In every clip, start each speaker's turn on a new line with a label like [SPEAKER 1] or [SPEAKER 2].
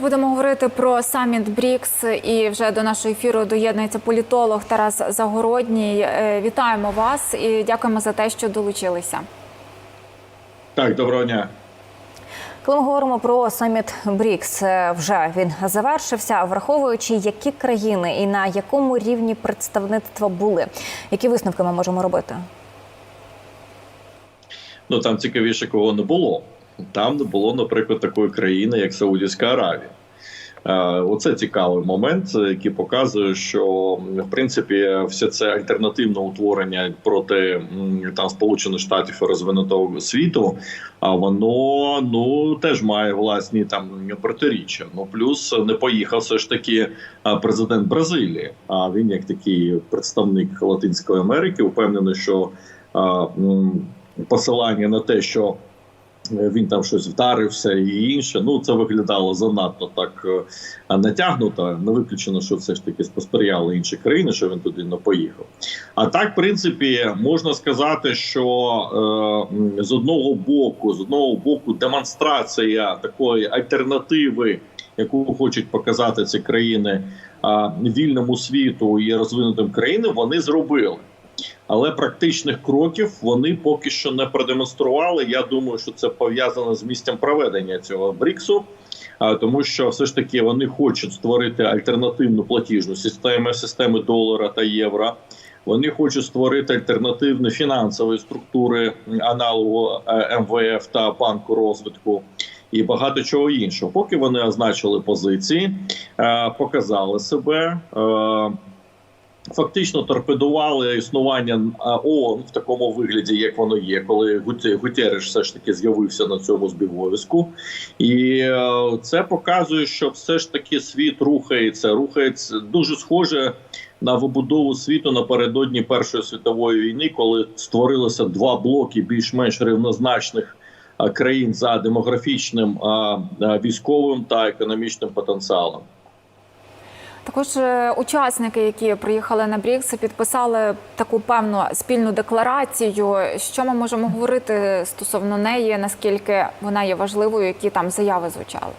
[SPEAKER 1] Будемо говорити про саміт БРІКС і вже до нашого ефіру доєднується політолог Тарас Загородній. Е, Вітаємо вас і дякуємо за те, що долучилися.
[SPEAKER 2] Так, доброго дня.
[SPEAKER 3] Коли ми говоримо про саміт БРІКС, е, вже він завершився, враховуючи, які країни і на якому рівні представництва були, які висновки ми можемо робити?
[SPEAKER 2] Ну там цікавіше, кого не було. Там не було, наприклад, такої країни, як Саудівська Аравія. Е, Оце цікавий момент, який показує, що в принципі все це альтернативне утворення проти там Сполучених Штатів розвинутого світу. А воно ну теж має власні там протиріччя. Ну плюс не поїхав все ж таки президент Бразилії. А він як такий представник Латинської Америки, впевнений, що посилання на те, що він там щось вдарився і інше. Ну це виглядало занадто так е, натягнуто. Не виключено, що все ж таки посприяли інші країни, що він туди не поїхав. А так, в принципі, можна сказати, що е, з одного боку, з одного боку, демонстрація такої альтернативи, яку хочуть показати ці країни е, вільному світу і розвинутим країнам, вони зробили. Але практичних кроків вони поки що не продемонстрували. Я думаю, що це пов'язано з місцем проведення цього Бріксу, тому що все ж таки вони хочуть створити альтернативну платіжну систему системи долара та євро. Вони хочуть створити альтернативні фінансові структури аналогу е, МВФ та банку розвитку. І багато чого іншого. Поки вони означили позиції, е, показали себе. Фактично торпедували існування ООН в такому вигляді, як воно є, коли Гуте- Гутерреш все ж таки з'явився на цьому збіговиську, і е, це показує, що все ж таки світ рухається, рухається дуже схоже на вибудову світу напередодні Першої світової війни, коли створилося два блоки більш-менш рівнозначних країн за демографічним, військовим та економічним потенціалом.
[SPEAKER 1] Також е, учасники, які приїхали на БРІКС, підписали таку певну спільну декларацію. Що ми можемо говорити стосовно неї? Наскільки вона є важливою? Які там заяви звучали?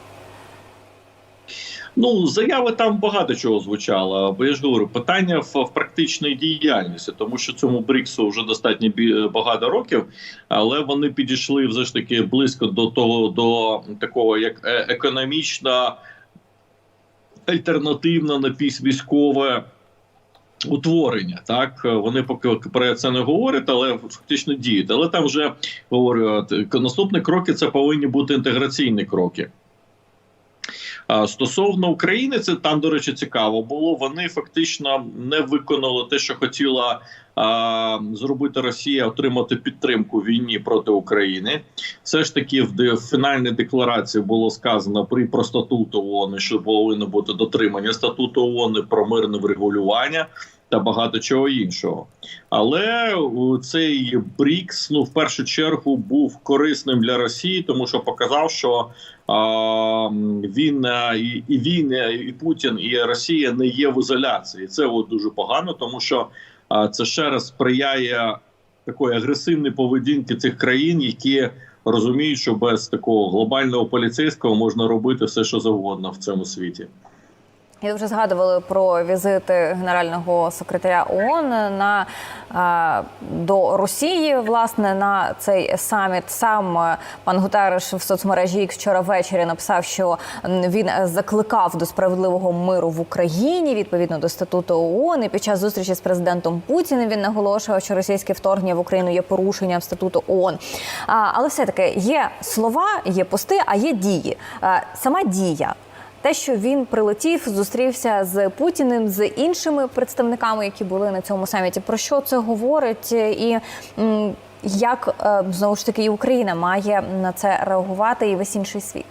[SPEAKER 2] Ну, заяви там багато чого звучало. Бо я ж говорю, питання в, в практичній діяльності, тому що цьому Бріксу вже достатньо багато років, але вони підійшли все ж таки близько до того, до такого як е- на напіввійськове утворення. Так вони поки про це не говорять, але фактично діють. Але там вже говорю, наступні кроки це повинні бути інтеграційні кроки. Стосовно України, це там, до речі, цікаво було. Вони фактично не виконали те, що хотіла зробити Росія, отримати підтримку війні проти України. Все ж таки, в, фінальній декларації було сказано при про статут ООН, що повинно бути дотримання статуту ООН про мирне врегулювання. Та багато чого іншого, але цей Брікс ну в першу чергу був корисним для Росії, тому що показав, що а, він і, і він, і Путін, і Росія не є в ізоляції. Це от дуже погано, тому що а, це ще раз сприяє такої агресивної поведінки цих країн, які розуміють, що без такого глобального поліцейського можна робити все, що завгодно в цьому світі.
[SPEAKER 3] І вже згадували про візити генерального секретаря ООН на до Росії. Власне на цей саміт сам е, пан Гутереш в соцмережі вчора ввечері написав, що він закликав до справедливого миру в Україні відповідно до статуту ООН. І під час зустрічі з президентом Путіним він наголошував, що російське вторгнення в Україну є порушенням статуту ООН. Але все таки є слова, є пости, а є дії. Сама дія. Те, що він прилетів, зустрівся з Путіним, з іншими представниками, які були на цьому саміті. Про що це говорить, і як е, знову ж таки і Україна має на це реагувати, і весь інший світ?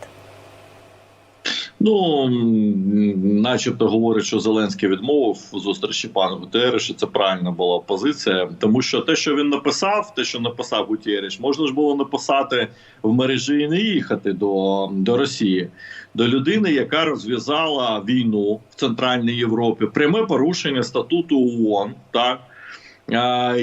[SPEAKER 2] Ну, начебто говорить, що Зеленський відмовив зустрічі пана Гутерреша. Це правильна була позиція, тому що те, що він написав, те, що написав Гутерреш, можна ж було написати в мережі і не їхати до, до Росії, до людини, яка розв'язала війну в Центральній Європі, пряме порушення статуту ООН, так.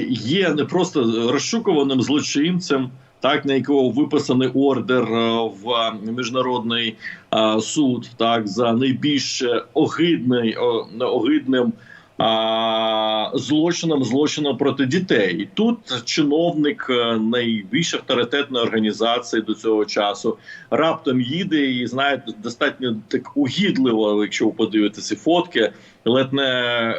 [SPEAKER 2] Є не просто розшукуваним злочинцем, так на якого виписаний ордер е, в е, міжнародний е, суд, так за найбільш огидний огидним. А, злочином злочином проти дітей, і тут чиновник е, найбільш авторитетної організації до цього часу раптом їде і знаєте, достатньо так угідливо, якщо ви подивитеся фотки, ледь не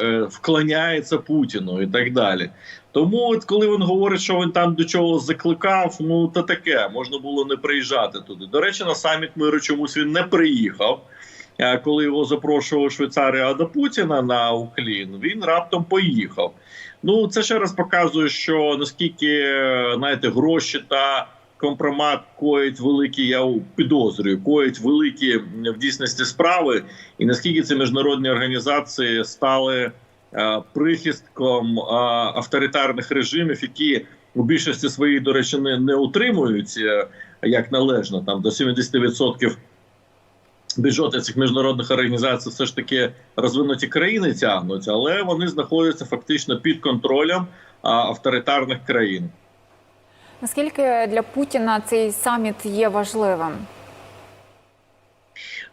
[SPEAKER 2] е, вклоняється Путіну і так далі. Тому, от коли він говорить, що він там до чого закликав, ну то таке можна було не приїжджати туди. До речі, на саміт миру чомусь він не приїхав. Е, Коли його запрошував Швейцарія до Путіна на Уклін, він раптом поїхав. Ну це ще раз показує, що наскільки знаєте, гроші та компромат коїть великі, я підозрюю, коїть великі в дійсності справи, і наскільки ці міжнародні організації стали е, прихистком е, авторитарних режимів, які у більшості своїй, до речі, не, не утримуються як належно, там до 70% бюджети цих міжнародних організацій все ж таки розвинуті країни тягнуть, але вони знаходяться фактично під контролем авторитарних країн.
[SPEAKER 1] Наскільки для Путіна цей саміт є важливим?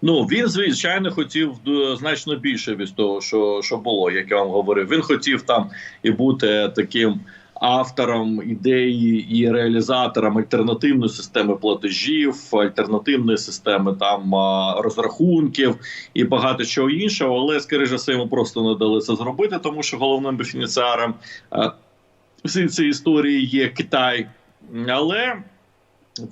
[SPEAKER 2] Ну він звичайно хотів е, значно більше від того, що, що було, як я вам говорив. Він хотів там і бути таким автором ідеї і реалізатором альтернативної системи платежів, альтернативної системи там розрахунків і багато чого іншого. Але скоріше все, йому просто не дали це зробити, тому що головним бенефіціаром всієї цієї історії є Китай. Але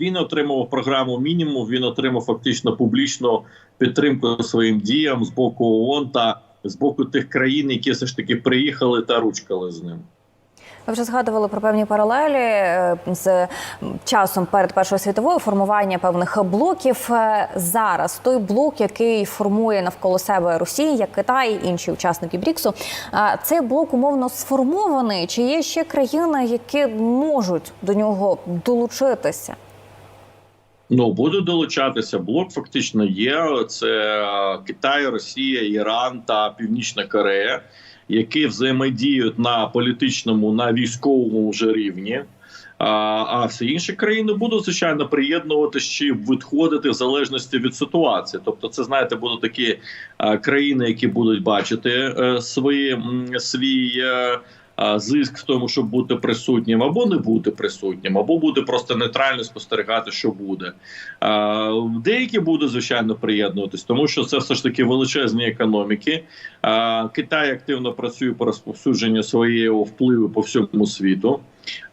[SPEAKER 2] він отримав програму мінімум. Він отримав фактично публічну підтримку своїм діям з боку ООН та з боку тих країн, які все ж таки приїхали та ручкали з ним.
[SPEAKER 3] Ви вже згадували про певні паралелі е, з часом перед першою світовою формування певних блоків. Е, Зараз той блок, який формує навколо себе Росія, Китай, інші учасники Бріксу, е, цей блок умовно сформований. Чи є ще країни, які можуть до нього долучитися?
[SPEAKER 2] Ну буде долучатися. Блок фактично є. Це Китай, Росія, Іран та Північна Корея, які взаємодіють на політичному, на військовому вже рівні. А, всі інші країни будуть звичайно приєднуватися чи відходити в залежності від ситуації. Тобто, це знаєте, будуть такі країни, які будуть бачити е, свої свій. Зиск в тому, щоб бути присутнім, або не бути присутнім, або бути просто нейтрально спостерігати, що буде. Деякі будуть звичайно приєднуватись, тому що це все ж таки величезні економіки. Китай активно працює по розповсюдженню своєї впливу по всьому світу,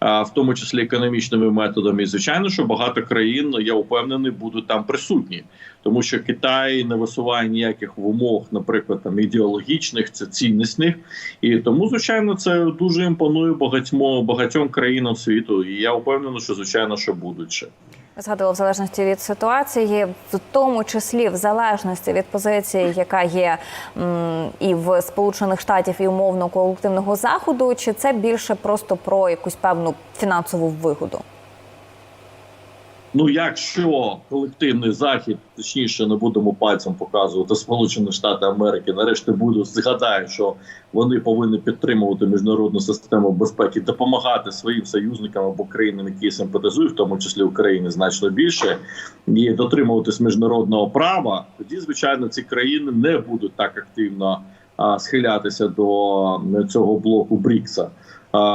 [SPEAKER 2] в тому числі економічними методами. І звичайно, що багато країн, я впевнений, будуть там присутні, тому що Китай не висуває ніяких вимог, наприклад, там ідеологічних, це ціннісних, і тому, звичайно, це дуже імпонує багатьом багатьом країнам світу. І я впевнений, що звичайно, що будуть ще.
[SPEAKER 3] Ви Згадували в залежності від ситуації, в тому числі в залежності від позиції, яка є м, і в Сполучених Штатів, і умовно колективного заходу, чи це більше просто про якусь певну фінансову вигоду?
[SPEAKER 2] Ну, якщо колективний захід, точніше, не будемо пальцем показувати Сполучені Штати Америки, нарешті будуть згадають, що вони повинні підтримувати міжнародну систему безпеки, допомагати своїм союзникам або країнам, які симпатизують, в тому числі Україні, значно більше, і дотримуватись міжнародного права, тоді звичайно ці країни не будуть так активно схилятися до цього блоку Брікса.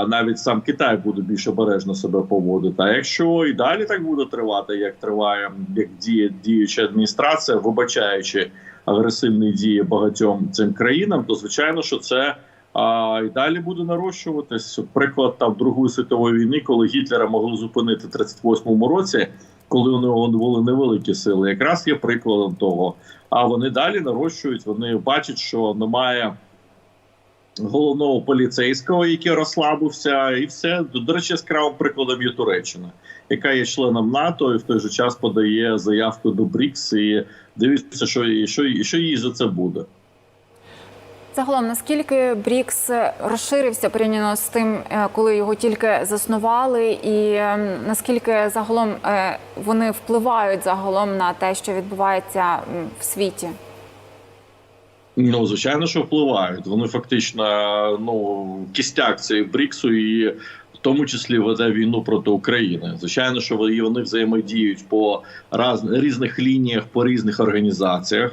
[SPEAKER 2] Навіть сам Китай буде більш обережно себе поводити. А якщо і далі так буде тривати, як триває, як діє діюча адміністрація, вибачаючи агресивні дії багатьом цим країнам, то звичайно, що це а, і далі буде нарощуватись. Приклад там Другої світової війни, коли Гітлера могли зупинити в 38-му році, коли у нього були невеликі сили, якраз є прикладом того. А вони далі нарощують. Вони бачать, що немає головного поліцейського, який розслабився, і все до речі, яскравим прикладом є Туреччина, яка є членом НАТО і в той же час подає заявку до БРІКС і дивиться, що що, що їй за це буде.
[SPEAKER 1] Загалом, наскільки Брікс розширився порівняно з тим, е, коли його тільки заснували, і е, наскільки загалом е, вони впливають загалом на те, що відбувається в світі?
[SPEAKER 2] Ну, звичайно, що впливають. Вони фактично ну кістяк цієї Бріксу і В тому числі веде війну проти України. Звичайно, що вони взаємодіють по раз, різних лініях, по різних організаціях.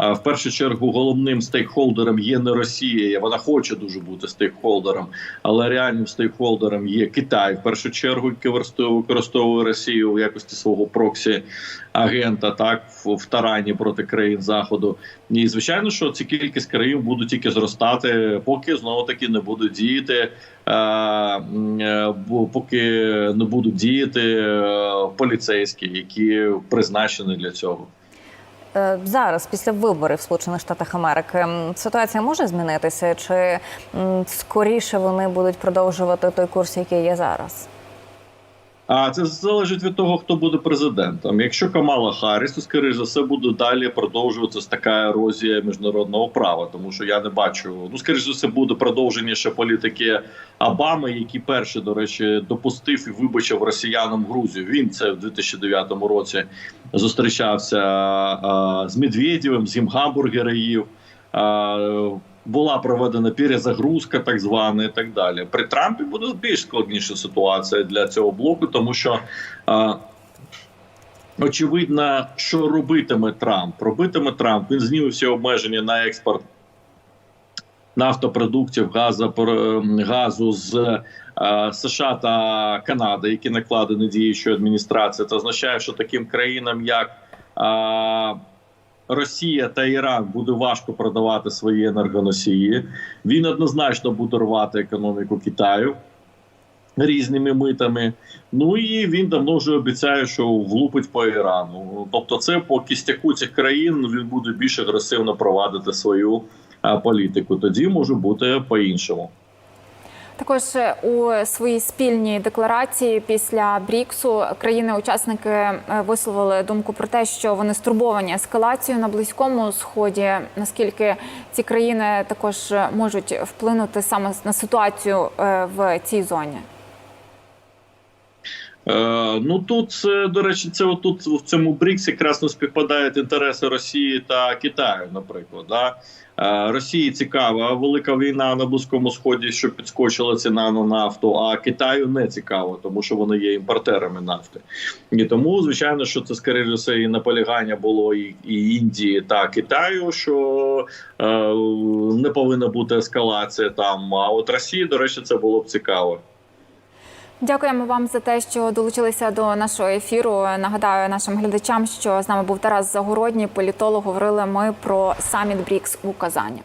[SPEAKER 2] В першу чергу головним стейкхолдером є не Росія. Вона хоче дуже бути стейкхолдером, але реальним стейкхолдером є Китай. В першу чергу, використовує, Росію в якості свого проксі агента, так в, тарані проти країн заходу. І звичайно, що ці кількість країн будуть тільки зростати, поки знову таки не будуть діяти. е, е, бо- Поки не будуть діяти е, поліцейські, які призначені для цього.
[SPEAKER 3] Е, Зараз, після виборів Сполучених Штатах Америки, ситуація може змінитися, чи скоріше вони будуть продовжувати той курс, який є зараз?
[SPEAKER 2] А це залежить від того, хто буде президентом. Якщо Камала Харріс, то скоріш за все буде далі продовжуватися така ерозія міжнародного права, тому що я не бачу. Ну скоріш за все буде продовження ще політики Обами, який перший, до речі, допустив і вибачив росіянам Грузію. Він це в 2009 році зустрічався а, з Медведєвим, з їм гамбургери їв. А, була проведена перезагрузка, так звана, і так далі. При Трампі буде більш складніша ситуація для цього блоку, тому що а, очевидно, що робитиме Трамп. Робитиме Трамп. Він зніме всі обмеження на експорт нафтопродуктів, газу, газу з е, США та Канади, які накладені діючою адміністрацією. Це означає, що таким країнам, як е, Росія та Іран буде важко продавати свої енергоносії. Він однозначно буде рвати економіку Китаю різними митами. Ну і він давно вже обіцяє, що влупить по Ірану. Тобто, це по кістяку цих країн він буде більш агресивно провадити свою політику. Тоді може бути по-іншому.
[SPEAKER 1] Також е, у своїй спільній декларації після Бріксу країни-учасники е, висловили думку про те, що вони стурбовані ескалацією на близькому сході. Наскільки ці країни також е, можуть вплинути саме на ситуацію в цій зоні?
[SPEAKER 2] Е, ну тут це, до речі, це отут в цьому БРІКС якраз не співпадають інтереси Росії та Китаю, наприклад. Да? Е, Росії цікава велика війна на близькому сході, що підскочила ціна на нафту. А Китаю не цікаво, тому що вони є імпортерами нафти. І тому, звичайно, що це скоріше все і наполягання було і, і Індії та Китаю, що е, не повинна бути ескалація там. А от Росії, до речі, це було б цікаво.
[SPEAKER 1] Дякуємо вам за те, що долучилися до нашого ефіру. Нагадаю нашим глядачам, що з нами був Тарас Загородній, політолог. Говорили ми про саміт Брікс у Казані.